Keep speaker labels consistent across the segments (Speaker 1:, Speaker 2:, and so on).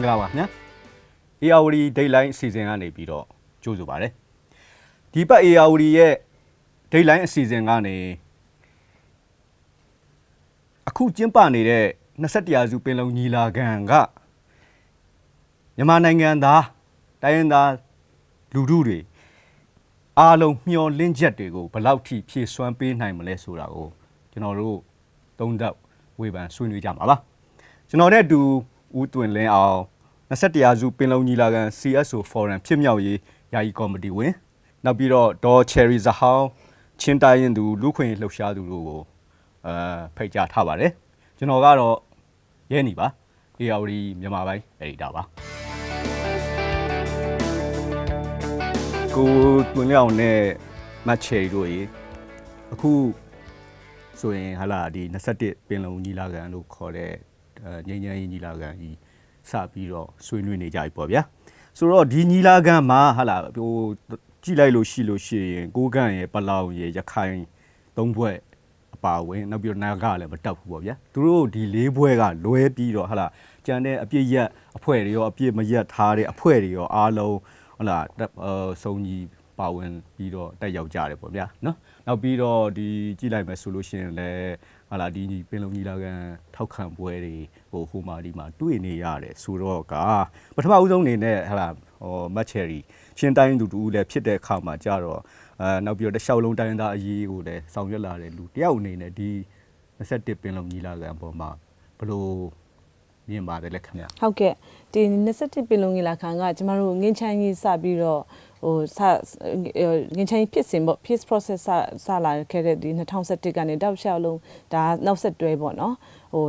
Speaker 1: င်္ဂလာပါခင်ဗျာ ARD Dayline အစီအစဉ်ကနေပြီးတော့ကြိုးဆိုပါရစေဒီပတ် ARD ရဲ့ Dayline အစီအစဉ်ကနေအခုကျင်းပနေတဲ့21ရာစုပင်လုံညီလာခံကမြန်မာနိုင်ငံသားတိုင်းရင်းသားလူထုတွေအားလုံးမျှော်လင့်ချက်တွေကိုဘယ်လောက်ထိဖြည့်စွမ်းပေးနိုင်မလဲဆိုတာကိုကျွန်တော်တို့သုံးသပ်ဝေဖန်ဆွေးနွေးကြမှာပါကျွန်တော်နဲ့အတူ ဦးတွင်လင်းအောင်21ရာစုပင်လုံညီလာခံ CSO Forum ဖြစ်မြောက်ရေးယာယီကော်မတီဝင်နောက်ပြီးတော့ဒေါ်ချယ်ရီဇဟောင်းချင်းတိုင်းရင်သူလူခွင့်လှုပ်ရှားသူတို့ကိုအဲဖိတ်ကြားထားပါတယ်ကျွန်တော်ကတော့ရဲနေပါ ARD မြန်မာပိုင်းအယ်ဒီတာပါကိုတွင်လင်းအောင်နဲ့မတ်ချယ်ရီတို့ရေအခုဆိုရင်ဟာလာဒီ21ပင်လုံညီလာခံလို့ခေါ်တဲ့အဲ ငြိမ်းချမ်းရေးညီလာခံကြီးစပြီးတော့ဆွေးနွေးနေကြပြီပေါ့ဗျာဆိုတော့ဒီညီလာခံမှာဟာလာဟိုကြည့်လိုက်လို့ရှိလို့ရှိရင်ကိုကန့်ရဲ့ပလောင်ရဲ့ရခိုင်သုံးဘွဲ့အပါဝင်နောက်ပြီးတော့နာဂလည်းမတက်ဘူးပေါ့ဗျာသူတို့ဒီလေးဘွဲ့ကလွဲပြီးတော့ဟာလာကြံတဲ့အပြစ်ရက်အဖွဲ့တွေရောအပြစ်မရက်ထားတဲ့အဖွဲ့တွေရောအားလုံးဟလာအဲစုံကြီးပါဝင်ပြီးတော့တက်ရောက်ကြတယ်ပေါ့ဗျာနော်နောက်ပြီးတော့ဒီကြည့်လိုက်မယ်ဆိုလို့ရှိရင်လည်း ဟာလာဒီပင်လုံကြီးလာကန်ထောက်ခံပွဲတွေဟိုဟိုမာဒီမှာတွေ့နေရတယ်ဆိုတော့ကပထမဦးဆုံးအနေနဲ့ဟာလာဟိုမတ်ချယ်ရီရှင်းတိုင်းသူတူလည်းဖြစ်တဲ့အခါမှာကြတော့အဲနောက်ပြီးတော့တစ်လျှောက်လုံးတိုင်းသားအရေးကိုလည်းဆောင်ရွက်လာတဲ့လူတယောက်အနေနဲ့ဒီ21ပင်လုံကြီးလာကန်ပေါ်မှာဘလို့ မြင်ပါတယ်လက်ခင်ဗျာ
Speaker 2: ဟုတ်ကဲ့ဒီ21ပင်လုံငီလာခံကကျမတို့ငင်းချမ်းကြီးစပြီးတော့ဟိုစငင်းချမ်းကြီးဖြစ်စဉ်ပေါ့ peace process စစလာခဲ့တဲ့ဒီ2017ကနေတောက်လျှောက်လုံးဒါနောက်ဆက်တွဲပေါ့နော်ဟို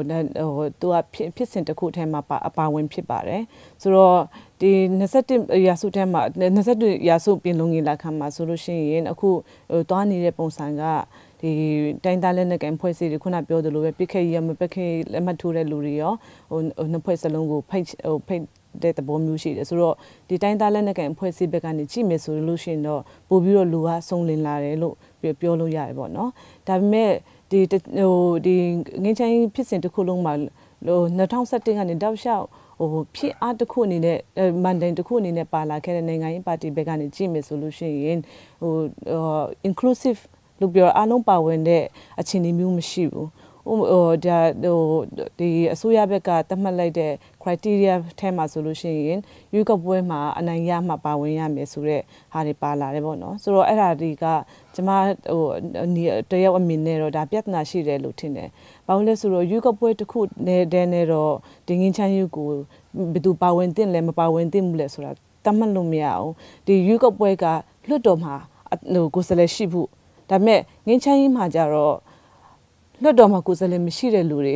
Speaker 2: ဟိုသူကဖြစ်ဖြစ်စဉ်တစ်ခုထဲမှာပါအပါဝင်ဖြစ်ပါတယ်ဆိုတော့ဒီ21ရာစုထဲမှာ21ရာစုပင်လုံငီလာခံမှာဆိုလို့ရှိရင်အခုဟိုတွားနေတဲ့ပုံစံက ဒီတိုင်းသားလက်နက်ကန်ဖွဲ့စည်းတွေခုနပြောသလိုပဲပြစ်ခတ်ရမပက်ခတ်လက်မှတ်ထိုးတဲ့လူတွေရောဟိုနှစ်ဖွဲ့စလုံးကိုဖိတ်ဟိုဖိတ်တဲ့သဘောမျိုးရှိတယ်ဆိုတော့ဒီတိုင်းသားလက်နက်ကန်ဖွဲ့စည်းဘက်ကနေကြည့်မယ်ဆိုလို့ရှိရင်တော့ပို့ပြီးတော့လူကစုံလင်လာတယ်လို့ပြောလို့ရတယ်ပေါ့နော်ဒါပေမဲ့ဒီဟိုဒီငင်းချမ်းဖြစ်စဉ်တစ်ခုလုံးမှာဟို2017ကနေတောက်လျှောက်ဟိုဖြစ်အားတစ်ခုအနေနဲ့မန်ဒန်တစ်ခုအနေနဲ့ပါလာခဲ့တဲ့နိုင်ငံရေးပါတီဘက်ကနေကြည့်မယ်ဆိုလို့ရှိရင်ဟို inclusive လို့ပြောအားလုံးပါဝင်တဲ့အခြေအနေမျိုးမရှိဘူးဟိုဟိုဒါဟိုဒီအစိုးရဘက်ကသတ်မှတ်လိုက်တဲ့ criteria ထဲမှာဆိုလို့ရှိရင်ရွေးကောက်ပွဲမှာအနိုင်ရမှပါဝင်ရမယ်ဆိုတော့ဟာတွေပါလာတယ်ပေါ့နော်ဆိုတော့အဲ့ဒါတွေကကျမဟိုတယောက်အမြင်နဲ့တော့ဒါပြဿနာရှိတယ်လို့ထင်တယ်။ဘာလို့လဲဆိုတော့ရွေးကောက်ပွဲတစ်ခုနဲ့တည်းနဲ့တော့ဒီငင်းချမ်းယူကိုဘယ်သူပါဝင်တင်လဲမပါဝင်တင်ဘူးလဲဆိုတာတတ်မှတ်လို့မရအောင်ဒီရွေးကောက်ပွဲကလွတ်တော်မှာဟိုကိုယ်စားလှယ်ရှိဖို့ ဒါပေမဲ့ငင်းချမ်းကြီးမှာကြတော့လွတ်တော်မှာကိုယ်စားလှယ်မရှိတဲ့လူတွေ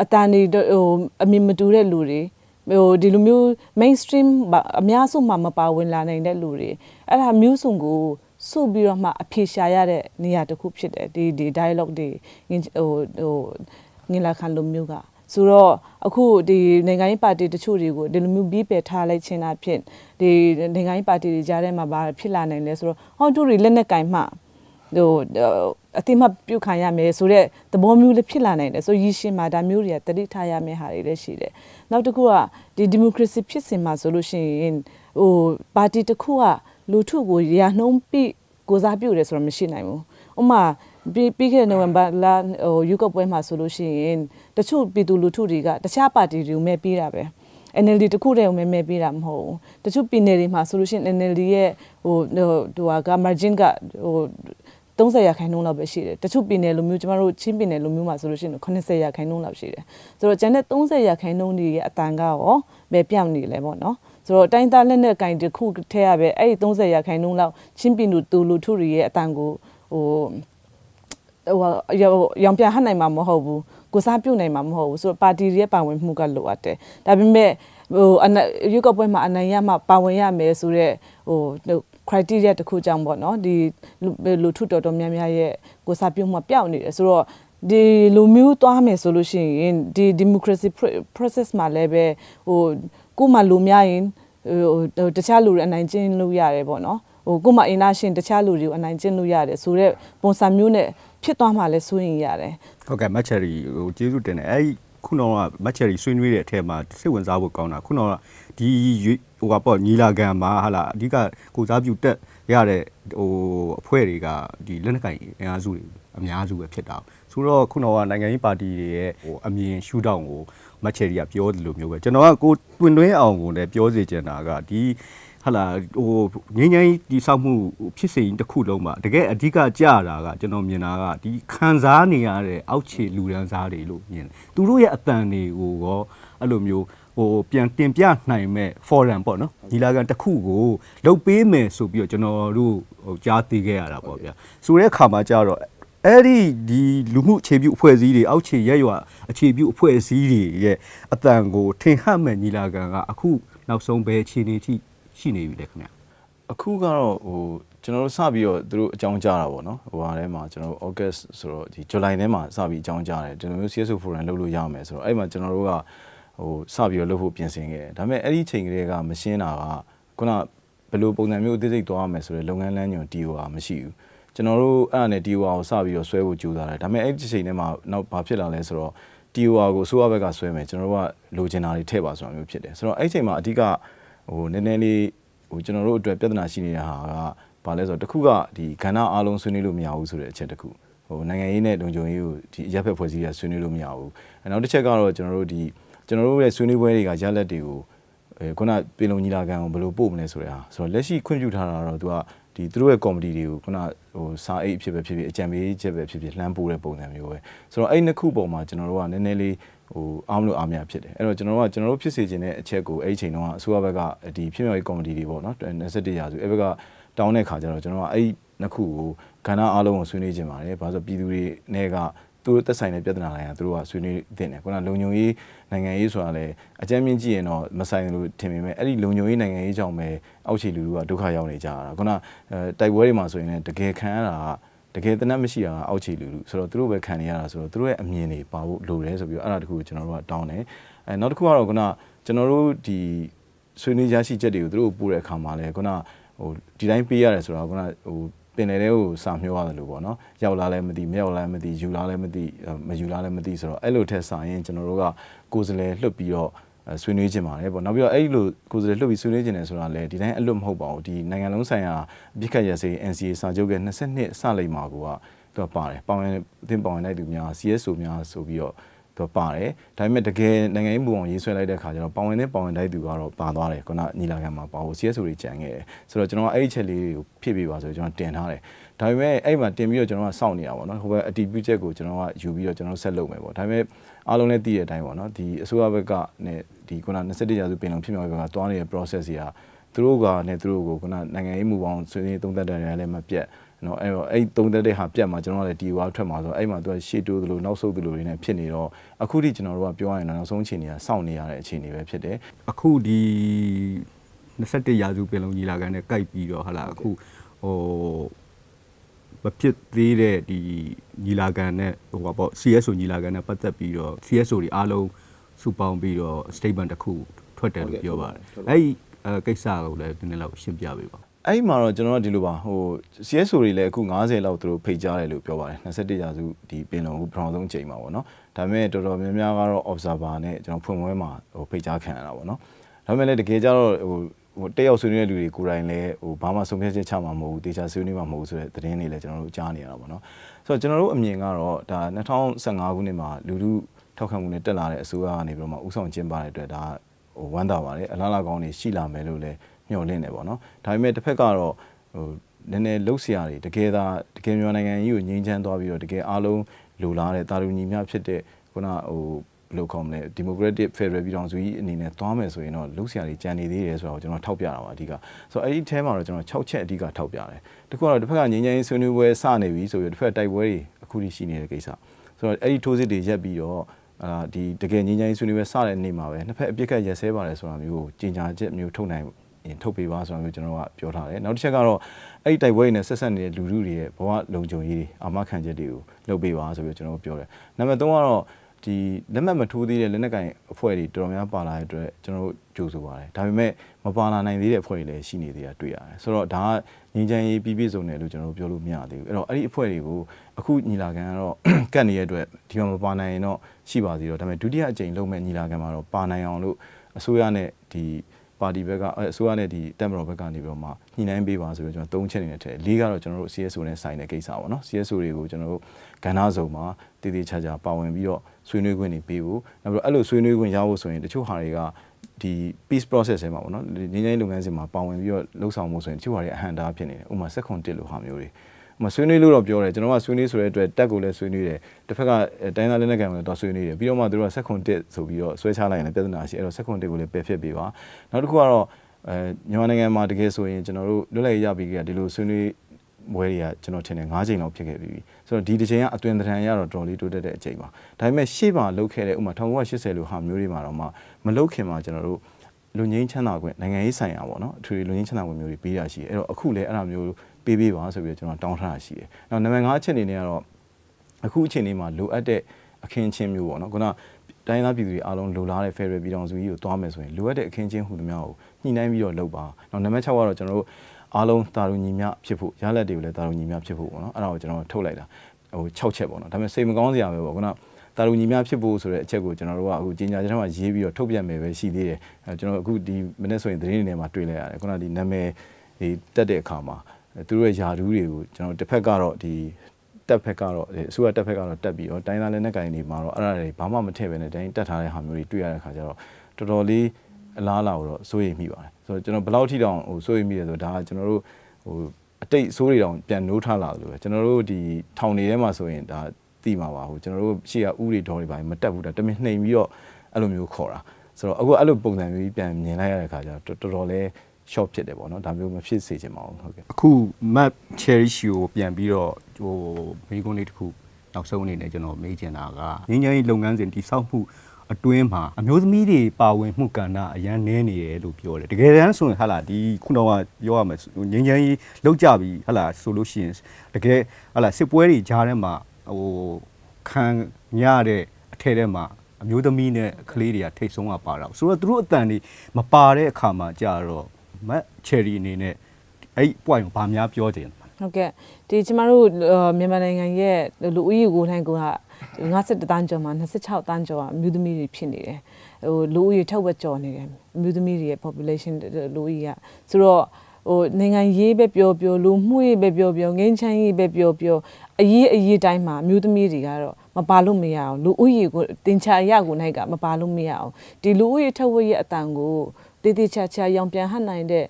Speaker 2: အတန်နေဟိုအမြင်မတူတဲ့လူတွေဟိုဒီလိုမျိုး mainstream အများစုမှမပါဝင်လာနိုင်တဲ့လူတွေအဲ့ဒါမျိုးစုံကိုစုပြီးတော့မှအဖြေရှာရတဲ့နေရာတစ်ခုဖြစ်တယ်ဒီဒီ dialogue တွေဟိုဟိုငင်လာခံလိုမျိုးကဆိုတော့အခုဒီနိုင်ငံရေးပါတီတချို့တွေကိုဒီလိုမျိုးပြီးပယ်ထားလိုက်ခြင်းအဖြစ်ဒီနိုင်ငံရေးပါတီတွေကြားထဲမှာဘာဖြစ်လာနိုင်လဲဆိုတော့ဟောတူတွေလက်နဲ့ကင်မှ ဟိုအတိမပြုတ်ခံရမယ်ဆိုတော့သဘောမျိုးလည်းဖြစ်လာနိုင်တယ်ဆိုရည်ရှင်မှာဒါမျိုးတွေကတတိထားရမယ့်ဟာတွေလည်းရှိတယ်နောက်တစ်ခုကဒီဒီမိုကရေစီဖြစ်စဉ်မှာဆိုလို့ရှိရင်ဟိုပါတီတစ်ခုကလူထုကိုရာနှုံးပြီးကိုစားပြုတယ်ဆိုတော့မရှိနိုင်ဘူးဥမာပြီးပြီးခဲ့တဲ့နိုဝင်ဘာလဟိုယူကပွဲမှာဆိုလို့ရှိရင်တချို့ပြည်သူလူထုတွေကတခြားပါတီတွေကိုမဲ့ပြီးတာပဲ NLD တခုတည်းကိုမဲမဲပေးတာမဟုတ်ဘူးတချို့ပြည်နယ်တွေမှာဆိုလို့ရှိရင် NLD ရဲ့ဟိုဟိုက margin ကဟို 30ရာခိုင်နှုန်းလောက်ပဲရှိတယ်တချို့ပြည်နယ်လိုမျိုးကျမတို့ချင်းပြည်နယ်လိုမျိုးမှာဆိုလို့ရှိရင်80ရာခိုင်နှုန်းလောက်ရှိတယ်ဆိုတော့ကျန်တဲ့30ရာခိုင်နှုန်းတွေရဲ့အတန်ကရောပဲပြောင်းနေလဲပေါ့နော်ဆိုတော့တိုင်းသားလက်နဲ့ကင်တစ်ခုထဲရပဲအဲ့ဒီ30ရာခိုင်နှုန်းလောက်ချင်းပြည်သူတူလူထုတွေရဲ့အတန်ကိုဟိုဟိုရောင်ပြန်ဟတ်နိုင်မှာမဟုတ်ဘူးကိုစားပြုတ်နိုင်မှာမဟုတ်ဘူးဆိုတော့ပါတီရဲ့ပါဝင်မှုကလိုအပ်တယ်ဒါပေမဲ့ ဟိုရွေးကောက်ပွဲမှာအနိုင်ရမှပါဝင်ရမယ်ဆိုတော့ဟို criteria တခုကြောင့်ပေါ့နော်ဒီလူထုတော်တော်များများရဲ့ကိုစားပြုတ်မှုပျောက်နေတယ်ဆိုတော့ဒီလူမျိုးသွားမယ်ဆိုလို့ရှိရင်ဒီ democracy process မှာလည်းပဲဟိုကိုမှလူများရင်ဟိုတခြားလူတွေအနိုင်ကျင့်လို့ရတယ်ပေါ့နော်ဟိုကိုမှအင်နာရှင်တခြားလူတွေကိုအနိုင်ကျင့်လို့ရတယ်ဆိုတော့ပုံစံမျိုးနဲ့ဖြစ်သွားမှလည်းစိုးရင်ရတယ်
Speaker 1: ဟုတ်ကဲ့မတ်ချယ်ရီဟိုကျေးဇူးတင်တယ်အဲ့ဒီ ခုနကမက်ချယ်ရီဆွေးနွေးတဲ့အထက်မှာစိတ်ဝင်စားဖို့ကောင်းတာခုနကဒီရွေးဟိုကပေါ့ညီလာခံမှာဟာလာအဓိကကိုစားပြုတက်ရတဲ့ဟိုအဖွဲ့တွေကဒီလက်နက်ကင်အင်အားစုတွေအများစုပဲဖြစ်တာဆိုတော့ခုနကနိုင်ငံရေးပါတီတွေရဲ့ဟိုအမြင်ရှုထောင့်ကိုမက်ချယ်ရီကပြောတယ်လို့မျိုးပဲကျွန်တော်ကကိုတွင်တွင်းအောင်ကိုလည်းပြောစေချင်တာကဒီ ဟာလာဟိုငင်းငင်းဒီဆောက်မှုဖြစ်စဉ်တစ်ခုလုံးမှာတကယ်အဓိကကြတာကကျွန်တော်မြင်တာကဒီခံစားနေရတဲ့အောက်ခြေလူရန်စားတွေလို့မြင်တယ်သူတို့ရဲ့အတန်တွေကိုရောအဲ့လိုမျိုးဟိုပြန်တင်ပြနိုင်မဲ့ forum ပေါ့နော်ညီလာခံတစ်ခုကိုလုတ်ပေးမယ်ဆိုပြီးတော့ကျွန်တော်တို့ဟိုကြားသိခဲ့ရတာပေါ့ဗျာဆိုတဲ့အခါမှာကြတော့အဲ့ဒီဒီလူမှုအခြေပြုအဖွဲ့အစည်းတွေအောက်ခြေရက်ရွာအခြေပြုအဖွဲ့အစည်းတွေရဲ့အတန်ကိုထင်ဟပ်မဲ့ညီလာခံကအခုနောက်ဆုံးပဲအခြေအနေထိ ရှိနေပြီလေခင်ဗျာ
Speaker 3: အခုကတော့ဟိုကျွန်တော်တို့စပြီးတော့သူတို့အကြောင်းကြားတာပေါ့နော်ဟိုဟာထဲမှာကျွန်တော်တို့ August ဆိုတော့ဒီ July ထဲမှာစပြီးအကြောင်းကြားတယ်ဒီလိုမျိုး CSO forum လုပ်လို့ရမယ်ဆိုတော့အဲ့မှာကျွန်တော်တို့ကဟိုစပြီးတော့လုပ်ဖို့ပြင်ဆင်ခဲ့တယ်ဒါပေမဲ့အဲ့ဒီချိန်ကလေးကမရှင်းတာကခုနဘယ်လိုပုံစံမျိုးအသေးစိတ်သွားရမယ်ဆိုတဲ့လုပ်ငန်းလမ်းညွှန် TO ကမရှိဘူးကျွန်တော်တို့အဲ့ဒါနဲ့ TO ကိုစပြီးတော့ဆွဲဖို့ကြိုးစားတယ်ဒါပေမဲ့အဲ့ဒီချိန်ထဲမှာနောက်ဘာဖြစ်လာလဲဆိုတော့ TOR ကိုအစိုးရဘက်ကဆွဲမယ်ကျွန်တော်တို့ကလိုချင်တာတွေထည့်ပါဆိုတာမျိုးဖြစ်တယ်ဆိုတော့အဲ့ဒီချိန်မှာအဓိက ဟိုနည်းနည်းလေးဟိုကျွန်တော်တို့အတွက်ပြဿနာရှိနေတဲ့ဟာကဘာလဲဆိုတော့တစ်ခုကဒီကဏ္ဍအားလုံးဆွေးနွေးလို့မရဘူးဆိုတဲ့အချက်တစ်ခုဟိုနိုင်ငံရေးနဲ့လုံခြုံရေးကိုဒီအရက်ဖက်ဖွဲ့စည်းရဆွေးနွေးလို့မရဘူးအဲနောက်တစ်ချက်ကတော့ကျွန်တော်တို့ဒီကျွန်တော်တို့ရဲ့ဆွေးနွေးပွဲတွေကရလက်တွေကိုအဲခုနပြည်လုံးညီလာခံကိုဘယ်လိုပို့မလဲဆိုတဲ့ဟာဆိုတော့လက်ရှိခွင့်ပြုထားတာတော့သူကဒီသူတို့ရဲ့ကော်မတီတွေကိုခုနဟိုစာအိတ်ဖြစ်ပဲဖြစ်ဖြစ်အကြံပေးချက်ပဲဖြစ်ဖြစ်လှမ်းပို့တဲ့ပုံစံမျိုးပဲဆိုတော့အဲ့နှစ်ခုပုံမှာကျွန်တော်တို့ကနည်းနည်းလေး ဟိုအားမလို့အားမရဖြစ်တယ်အဲ့တော့ကျွန်တော်တို့ကကျွန်တော်တို့ဖြစ်စေချင်တဲ့အချက်ကိုအဲ့ဒီချိန်တုန်းကအစိုးရဘက်ကဒီဖြစ်မြောက်ရေးကော်မတီတွေပေါ့နော်27ရာစုအဲ့ဘက်ကတောင်းတဲ့ခါကျတော့ကျွန်တော်ကအဲ့နှစ်ခုကိုကဏ္ဍအားလုံးကိုဆွေးနွေးခြင်းပါတယ်ဘာလို့ဆိုပြည်သူတွေနဲ့ကသူတို့သက်ဆိုင်တဲ့ပြဿနာတိုင်းကသူတို့ကဆွေးနွေးတင်တယ်ခုနလုံခြုံရေးနိုင်ငံရေးဆိုတာလည်းအကြမ်းမြင့်ကြည့်ရင်တော့မဆိုင်လို့ထင်ပေမဲ့အဲ့ဒီလုံခြုံရေးနိုင်ငံရေးကြောင့်ပဲအောက်ခြေလူလူကဒုက္ခရောက်နေကြတာခုနအဲတိုက်ပွဲတွေမှာဆိုရင်လည်းတကယ်ခံရတာက တကယ်တနတ်မရှိတာကအောက်ခြေလူလူဆိုတော့သူတို့ပဲခံနေရတာဆိုတော့သူတို့ရဲ့အမြင်တွေပါဖို့လိုတယ်ဆိုပြီးတော့အဲ့ဒါတခုကိုကျွန်တော်တို့ကတောင်းတယ်အဲနောက်တစ်ခုကတော့ခုနကျွန်တော်တို့ဒီဆွေးနွေးရရှိချက်တွေကိုသူတို့ပို့တဲ့အခါမှာလည်းခုနဟိုဒီတိုင်းပေးရတယ်ဆိုတော့ခုနဟိုပင်လယ်ထဲကိုစာမျှောရတယ်လို့ပေါ့နော်ရောက်လာလဲမသိမရောက်လာလဲမသိယူလာလဲမသိမယူလာလဲမသိဆိုတော့အဲ့လိုထက်စာရင်ကျွန်တော်တို့ကကိုယ်စလဲလှုပ်ပြီးတော့ ဆွေးနွေးခြင်းပါတယ်ပေါ့နောက်ပြီးတော့အဲ့လိုကိုယ်စလဲလှုပ်ပြီးဆွေးနွေးခြင်းတယ်ဆိုတာလည်းဒီတိုင်းအလွတ်မဟုတ်ပါဘူးဒီနိုင်ငံလုံးဆိုင်ရာပြစ်ခတ်ရစေ NCA စာချုပ်က22စလိမ့်မှာကိုကသူကပါတယ်ပေါဝင်အသင်းပေါဝင်လိုက်သူများ CSO များဆိုပြီးတော့ သူပါတယ်ဒါပေမဲ့တကယ်နိုင်ငံရေးမူအောင်ရေးဆွဲလိုက်တဲ့ခါကျတော့ပေါဝင်တဲ့ပေါဝင်တိုက်သူကတော့ပါသွားတယ်ခုနညီလာခံမှာပါဖို့ CSO တွေကြံခဲ့တယ်ဆိုတော့ကျွန်တော်အဲ့ဒီချက်လေးကိုဖြည့်ပေးပါဆိုကျွန်တော်တင်ထားတယ်ဒါပေမဲ့အဲ့မှာတင်ပြီးတော့ကျွန်တော်ကစောင့်နေတာပေါ့နော်ဟိုဘက်အတီးပြုချက်ကိုကျွန်တော်ကယူပြီးတော့ကျွန်တော်ဆက်လုပ်မယ်ပေါ့ဒါပေမဲ့အားလုံးလည်းသိတဲ့အတိုင်းပေါ့နော်ဒီအစိုးရဘက်ကနဲ့ဒီခုန21ရာစုပင်လုံဖြစ်မြောက်ရေးဘက်ကတွားနေတဲ့ process တွေကသူတို့ကနဲ့သူတို့ကိုခုနနိုင်ငံရေးမူပေါင်းဆွေးနွေးသုံးသပ်တယ်လည်းမပြတ် နော်အဲ့တော့အဲ့သုံးသက်တဲ့ဟာပြတ်မှာကျွန်တော်ကလည်းဒီဝါထွက်မှာဆိုအဲ့မှာသူကရှေ့တိုးသလိုနောက်ဆုတ်သလိုတွေနဲ့ဖြစ်နေတော့အခုထိကျွန်တော်တို့ကပြောရရင်နောက်ဆုံးအခြေအနေကစောင့်နေရတဲ့အခြေအနေပဲဖြစ်တယ်
Speaker 1: အခုဒီ21ရာစုပင်လုံးညီလာခံနဲ့ကြိုက်ပြီးတော့ဟာလာအခုဟိုမဖြစ်သေးတဲ့ဒီညီလာခံနဲ့ဟိုပါပေါ့ CSO ညီလာခံနဲ့ပတ်သက်ပြီးတော့ CSO တွေအားလုံးစုပေါင်းပြီးတော့ statement တစ်ခုထွက်တယ်လို့ပြောပါတယ်အဲ့ဒီအဲကိစ္စကိုလည်းဒီနေ့လောက်ရှင်းပြပေးပါ
Speaker 3: အဲ့ဒီမှာတော့ကျွန်တော်ကဒီလိုပါဟို CSO တွေလည်းအခု90လောက်သူတို့ဖိတ်ကြားတယ်လို့ပြောပါတယ်21ရာစုဒီပင်လုံအခုပထမဆုံးချိန်မှာပေါ့နော်ဒါပေမဲ့တော်တော်များများကတော့ observer နဲ့ကျွန်တော်ဖွင့်ပွဲမှာဟိုဖိတ်ကြားခံရတာပေါ့နော်ဒါပေမဲ့လည်းတကယ်ကြတော့ဟိုဟိုတက်ရောက်ဆွေးနွေးတဲ့လူတွေကိုယ်တိုင်လည်းဟိုဘာမှဆုံးဖြတ်ချက်ချမှာမဟုတ်ဘူးတေချာဆွေးနွေးမှာမဟုတ်ဘူးဆိုတဲ့သတင်းတွေလည်းကျွန်တော်တို့ကြားနေရတာပေါ့နော်ဆိုတော့ကျွန်တော်တို့အမြင်ကတော့ဒါ2015ခုနှစ်မှာလူလူထောက်ခံမှုနဲ့တက်လာတဲ့အစိုးရကနေပြီးတော့မှဥဆောင်ကျင်းပတဲ့အတွက်ဒါဟိုဝမ်းသာပါတယ်အလားအလာကောင်းတွေရှိလာမယ်လို့လည်း မျှော်လင့်နေပေါ့နော်ဒါပေမဲ့တစ်ဖက်ကတော့ဟိုနည်းနည်းလှုပ်ရှားတွေတကယ်သာတကယ်မြန်မာနိုင်ငံကြီးကိုငြိမ်းချမ်းသွားပြီးတော့တကယ်အားလုံးလိုလားတဲ့တာလူညီမျှဖြစ်တဲ့ခုနဟိုဘယ်လိုခေါ်မလဲ democratic federal ပြည်ထောင်စုကြီးအနေနဲ့သွားမယ်ဆိုရင်တော့လှုပ်ရှားတွေကြံနေသေးတယ်ဆိုတော့ကျွန်တော်ထောက်ပြတာပါအဓိကဆိုတော့အဲ့ဒီအဲမှာတော့ကျွန်တော်6ချက်အဓိကထောက်ပြတယ်တခုကတော့တစ်ဖက်ကငြိမ်းချမ်းရေးဆွေးနွေးပွဲစနေပြီဆိုပြီးတစ်ဖက်တိုက်ပွဲတွေအခုထိရှိနေတဲ့ကိစ္စဆိုတော့အဲ့ဒီထိုးစစ်တွေရက်ပြီးတော့အာဒီတကယ်ငြိမ်းချမ်းရေးဆွေးနွေးပွဲစတဲ့နေ့မှာပဲနှစ်ဖက်အပြစ်ကတ်ရက်စဲပါတယ်ဆိုတာမျိုးကိုကြေညာချက်မျိုးထုတ်နိုင်ရင် ထုတ်ပေးပါဆိုတာမျိုးကျွန်တော်ကပြောထားတယ်နောက်တစ်ချက်ကတော့အဲ့ဒီတိုက်ပွဲတွေနဲ့ဆက်ဆက်နေတဲ့လူလူတွေရဲ့ဘဝလုံခြုံရေးတွေအာမခံချက်တွေကိုလုပ်ပေးပါဆိုပြီးကျွန်တော်ပြောတယ်နံပါတ်3ကတော့ဒီလက်မှတ်မထိုးသေးတဲ့လက်နက်ကင်အဖွဲ့တွေတော်တော်များပါလာတဲ့အတွက်ကျွန်တော်တို့ကြိုဆိုပါတယ်ဒါပေမဲ့မပါလာနိုင်သေးတဲ့အဖွဲ့တွေလည်းရှိနေသေးတာတွေ့ရတယ်ဆိုတော့ဒါကငင်းချမ်းရေးပြည်ပြည့်စုံတယ်လို့ကျွန်တော်တို့ပြောလို့မရသေးဘူးအဲ့တော့အဲ့ဒီအဖွဲ့တွေကိုအခုညီလာခံကတော့ကတ်နေတဲ့အတွက်ဒီမှာမပါနိုင်ရင်တော့ရှိပါသေးတော့ဒါပေမဲ့ဒုတိယအကြိမ်လုပ်မဲ့ညီလာခံမှာတော့ပါနိုင်အောင်လို့အစိုးရနဲ့ဒီ ပါတီဘက်ကအဲအစိုးရနဲ့ဒီတက်မတော်ဘက်ကနေပြီးတော့မှညှိနှိုင်းပေးပါဆိုပြီးကျွန်တော်သုံးချက်အနေနဲ့ထည့်လေးကတော့ကျွန်တော်တို့ CSO နဲ့ဆိုင်တဲ့ကိစ္စပေါ့နော် CSO တွေကိုကျွန်တော်တို့ကဏ္ဍစုံမှာတည်တည်ချာချာပါဝင်ပြီးတော့ဆွေးနွေးခွင့်တွေပေးဖို့နောက်ပြီးတော့အဲ့လိုဆွေးနွေးခွင့်ရဖို့ဆိုရင်တချို့ဟာတွေကဒီ peace process ထဲမှာပေါ့နော်ငြိမ်းချမ်းရေးလုပ်ငန်းစဉ်မှာပါဝင်ပြီးတော့လှုပ်ဆောင်မှုဆိုရင်တချို့ဟာတွေအဟန့်တားဖြစ်နေတယ်ဥပမာစက်ခွန်တစ်လိုဟာမျိုးတွေ မဆွေးနွေးလို့တော့ပြောတယ်ကျွန်တော်ကဆွေးနွေးဆိုတဲ့အတွက်တက်ကိုလည်းဆွေးနွေးတယ်တစ်ဖက်ကတိုင်းသားလက်နက်ကန်ကိုလည်းတော့ဆွေးနွေးတယ်ပြီးတော့မှတို့ကဆက်ခွန်တစ်ဆိုပြီးတော့ဆွဲချလိုက်ရင်လည်းပြဿနာရှိအဲ့တော့ဆက်ခွန်တစ်ကိုလည်းပယ်ဖြစ်ပေးပါနောက်တစ်ခုကတော့အဲမြန်မာနိုင်ငံမှာတကယ်ဆိုရင်ကျွန်တော်တို့လွတ်လပ်ရေးရပြီးကြဒီလိုဆွေးနွေးဘွဲတွေကကျွန်တော်ထင်တယ်၅ချိန်လောက်ဖြစ်ခဲ့ပြီးပြီဆိုတော့ဒီတစ်ချိန်ကအသွင်သဏ္ဍာန်ရတော့တော်တော်လေးတိုးတက်တဲ့အချိန်ပါဒါပေမဲ့ရှေ့မှာလုတ်ခဲ့တဲ့ဥပမာ1980လိုဟာမျိုးတွေမှာတော့မှမလုတ်ခင်မှာကျွန်တော်တို့လူငင်းချမ်းသာခွင့်နိုင်ငံရေးဆိုင်ရာပေါ့နော်အထူးလူငင်းချမ်းသာခွင့်မျိုးတွေပေးရရှိတယ်အဲ့တော့အခုလည်းအဲ့လိုမျိုး ပေးပေးပါဆိုပြီးတော့ကျွန်တော်တောင်းထားတာရှိတယ်။နောက်နံပါတ်5အချက်အနေနဲ့ကတော့အခုအချိန်လေးမှာလိုအပ်တဲ့အခင်းချင်းမျိုးပေါ့နော်ခုနတိုင်းသားပြည်သူတွေအားလုံးလိုလားတဲ့ Federal ပြည်ထောင်စုကြီးကိုသွားမယ်ဆိုရင်လိုအပ်တဲ့အခင်းချင်းဟူသမျှကိုညှိနှိုင်းပြီးတော့လုပ်ပါ။နောက်နံပါတ်6ကတော့ကျွန်တော်တို့အားလုံးတာရုံညီမျှဖြစ်ဖို့ရလက်တွေကိုလည်းတာရုံညီမျှဖြစ်ဖို့ပေါ့နော်အဲ့ဒါကိုကျွန်တော်ထုတ်လိုက်တာဟို6ချက်ပေါ့နော်ဒါပေမဲ့စိတ်မကောင်းစရာပဲပေါ့ခုနတာရုံညီမျှဖြစ်ဖို့ဆိုတဲ့အချက်ကိုကျွန်တော်တို့ကအခုကြီးညာချက်ထဲမှာရေးပြီးတော့ထုတ်ပြန်မယ်ပဲရှိသေးတယ်အဲကျွန်တော်အခုဒီမနေ့ဆိုရင်သတင်းတွေထဲမှာတွေ့လိုက်ရတယ်ခုနဒီနာမည်ဒီတက်တဲ့အခါမှာ သူတို့ရဲ့ယာဒူးတွေကိုကျွန်တော်တစ်ဖက်ကတော့ဒီတက်ဖက်ကတော့အစိုးရတက်ဖက်ကတော့တက်ပြီးတော့တိုင်းသားလက်နက်ကိုင်တွေမှာတော့အဲ့ဒါတွေဘာမှမထည့်ပဲနဲ့တိုင်းတက်ထားတဲ့ဟာမျိုးတွေတွေ့ရတဲ့ခါကျတော့တော်တော်လေးအလားအလာကိုတော့စိုးရိမ်မိပါတယ်ဆိုတော့ကျွန်တော်ဘယ်လောက်ထိတောင်ဟိုစိုးရိမ်မိလဲဆိုတော့ဒါကကျွန်တော်တို့ဟိုအတိတ်စိုးတွေတောင်ပြန်နိုးထားလာလို့ပဲကျွန်တော်တို့ဒီထောင်နေထဲမှာဆိုရင်ဒါသိမှာပါဟိုကျွန်တော်တို့ရှေ့ကဥတွေဒေါ်တွေပါမတက်ဘူးဒါတမင်နှိမ်ပြီးတော့အဲ့လိုမျိုးခေါ်တာဆိုတော့အခုအဲ့လိုပုံစံမျိုးပြန်မြင်လိုက်ရတဲ့ခါကျတော့တော်တော်လေး short ဖြစ်တယ်ပေါ့နော်ဒါမျိုးမဖြစ်စေချင်ပါဘူးဟုတ်ကဲ့
Speaker 1: အခု map cherry show ကိုပြန်ပြီးတော့ဟိုမိကုန်းလေးတစ်ခုနောက်ဆုံးအနေနဲ့ကျွန်တော်မေးချင်တာကငင်းငယ်ရေးလုပ်ငန်းစဉ်တည်ဆောက်မှုအတွင်းမှာအမျိုးသမီးတွေပါဝင်မှုကဏ္ဍအရန်နည်းနေတယ်လို့ပြောတယ်တကယ်တမ်းဆိုရင်ဟာလာဒီခုနကပြောရမယ်ငင်းငယ်ရေးလောက်ကြပြီဟာလာဆိုလို့ရှိရင်တကယ်ဟာလာစစ်ပွဲတွေကြားထဲမှာဟိုခံရတဲ့အထက်ထဲမှာအမျိုးသမီးနဲ့ကလေးတွေကထိတ်ဆုံးကပါတော့ဆိုတော့သူတို့အတန်တွေမပါတဲ့အခါမှာကြာတော့ မတ်ချယ်ရီအနေနဲ့အဲ့ point ကိုဗာများပြောချင်တယ်
Speaker 2: ဟုတ်ကဲ့ဒီကျမတို့အာမြန်မာနိုင်ငံရဲ့လူဦးရေကိုယ်တိုင်းက51တန်းကျော်မှာ26တန်းကျော်အမျိုးသမီးတွေဖြစ်နေတယ်ဟိုလူဦးရေထောက်ဝက်ကျော်နေတယ်အမျိုးသမီးတွေရဲ့ population လူဦးရေကဆိုတော့ဟိုနိုင်ငံရေးပဲပြောပြောလူမှုရေးပဲပြောပြောငင်းချမ်းရေးပဲပြောပြောအရေးအရေးတိုင်းမှာအမျိုးသမီးတွေကတော့မပါလို့မရအောင်လူဦးရေကိုတင်ချာရကိုနိုင်ကမပါလို့မရအောင်ဒီလူဦးရေထောက်ဝက်ရဲ့အတန်ကို တည်တည်ချာချာရောင်ပြန်ဟတ်နိုင်တဲ့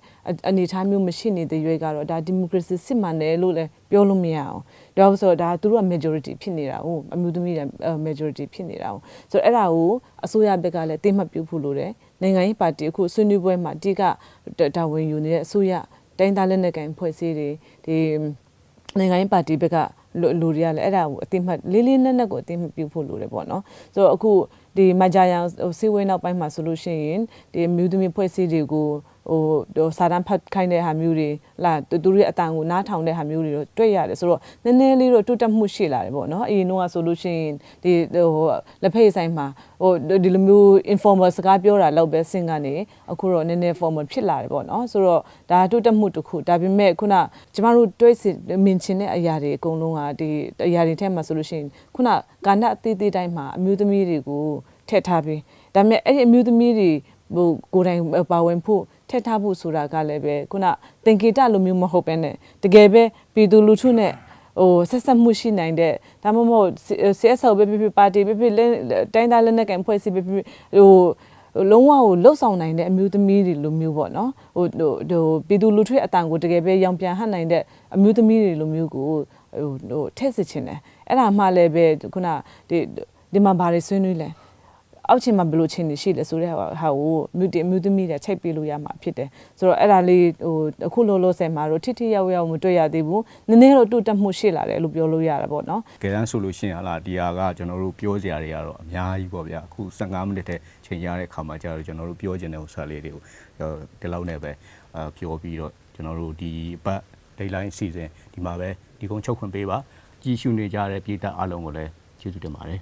Speaker 2: အနေအထားမျိုးမရှိနေတဲ့ရွေးကတော့ဒါဒီမိုကရေစီစစ်မှန်တယ်လို့လည်းပြောလို့မရအောင်ဒါဆိုတော့ဒါသူတို့က majority ဖြစ်နေတာဟုတ်အမျိုးသမီးတွေ majority ဖြစ်နေတာဟုတ်ဆိုတော့အဲ့ဒါကိုအစိုးရဘက်ကလည်းတိမှတ်ပြုဖို့လိုတယ်နိုင်ငံရေးပါတီအခုဆွေးနွေးပွဲမှာအဓိကတာဝန်ယူနေတဲ့အစိုးရတိုင်းသားလက်နက်ကိုင်ဖွဲ့စည်းတွေဒီနိုင်ငံရေးပါတီဘက်ကလူတွေကလည်းအဲ့ဒါကိုအတိမတ်လေးလေးနက်နက်ကိုအတိမတ်ပြုဖို့လိုတယ်ပေါ့နော်ဆိုတော့အခု ဒီမကြာရန်စီဝေးနောက်ပိုင်းမှာဆိုလို့ရှိရင်ဒီမြူသမီဖွဲ့စည်းတွေကို ဟိုဟိုစာတမ်းဖတ်ခိုင်းတဲ့ဟာမျိုးတွေလာသူတို့ရဲ့အတန်ကိုနားထောင်တဲ့ဟာမျိုးတွေတော့တွေ့ရတယ်ဆိုတော့နည်းနည်းလေးတော့တိုးတက်မှုရှိလာတယ်ပေါ့နော်အရင်တော့ဆိုလို့ရှိရင်ဒီဟိုလက်ဖက်ဆိုင်မှာဟိုဒီလိုမျိုး informal စကားပြောတာလောက်ပဲစင်ကနေအခုတော့နည်းနည်း formal ဖြစ်လာတယ်ပေါ့နော်ဆိုတော့ဒါတိုးတက်မှုတစ်ခုဒါပေမဲ့ခုနကျမတို့တွေးစီမင်ချင်တဲ့အရာတွေအကုန်လုံးကဒီအရာတွေထဲမှာဆိုလို့ရှိရင်ခုနကာဏအသေးသေးတိုင်းမှာအမျိုးသမီးတွေကိုထည့်ထားပြီးဒါပေမဲ့အဲ့ဒီအမျိုးသမီးတွေဟိုကိုယ်တိုင်ပါဝင်ဖို့ ထည့်ထားဖို့ဆိုတာကလည်းပဲခုနသင်္ကေတလိုမျိုးမဟုတ်ပဲနဲ့တကယ်ပဲပြည်သူလူထုနဲ့ဟိုဆက်ဆက်မှုရှိနိုင်တဲ့ဒါမှမဟုတ် CSO ပဲဖြစ်ဖြစ်ပါတီပဲဖြစ်တိုင်းသားလက်နက်ကန်ဖွဲ့စည်းပဲဖြစ်ဟိုလုံးဝကိုလှုပ်ဆောင်နိုင်တဲ့အမျိုးသမီးတွေလိုမျိုးပေါ့နော်ဟိုဟိုပြည်သူလူထုရဲ့အတန်ကိုတကယ်ပဲရောင်ပြန်ဟတ်နိုင်တဲ့အမျိုးသမီးတွေလိုမျိုးကိုဟိုဟိုထည့်စစ်ချင်တယ်အဲ့ဒါမှလည်းပဲခုနဒီဒီမှာဘာတွေဆွေးနွေးလဲ အောက်ချင်မှာဘယ်လိုချင်းနေရှိလဲဆိုတဲ့ဟာကိုမြူတီမြူသမီးတွေချိန်ပေးလို့ရမှာဖြစ်တယ်ဆိုတော့အဲ့ဒါလေးဟိုအခုလောလောဆယ်မှာတော့ထိထိရောက်ရောက်မတွေ့ရသေးဘူးနည်းနည်းတော့တူတက်မှုရှိလာတယ်လို့ပြောလို့ရတာပေါ့နော်
Speaker 1: ကယ်တန်းဆိုလို့ရှိရင်ဟာလာဒီဟာကကျွန်တော်တို့ပြောစရာတွေကတော့အများကြီးပေါ့ဗျာအခု15မိနစ်တည်းချိန်ရတဲ့ခါမှာကျတော့ကျွန်တော်တို့ပြောချင်တဲ့ဥစ္စာလေးတွေကိုဒီလောက်နဲ့ပဲအဲပြောပြီးတော့ကျွန်တော်တို့ဒီပတ် deadline season ဒီမှာပဲဒီကုန်းချုပ်ခွင့်ပေးပါကြည့်ရှုနေကြတဲ့ပြည်သက်အားလုံးကိုလည်းကျေးဇူးတင်ပါတယ်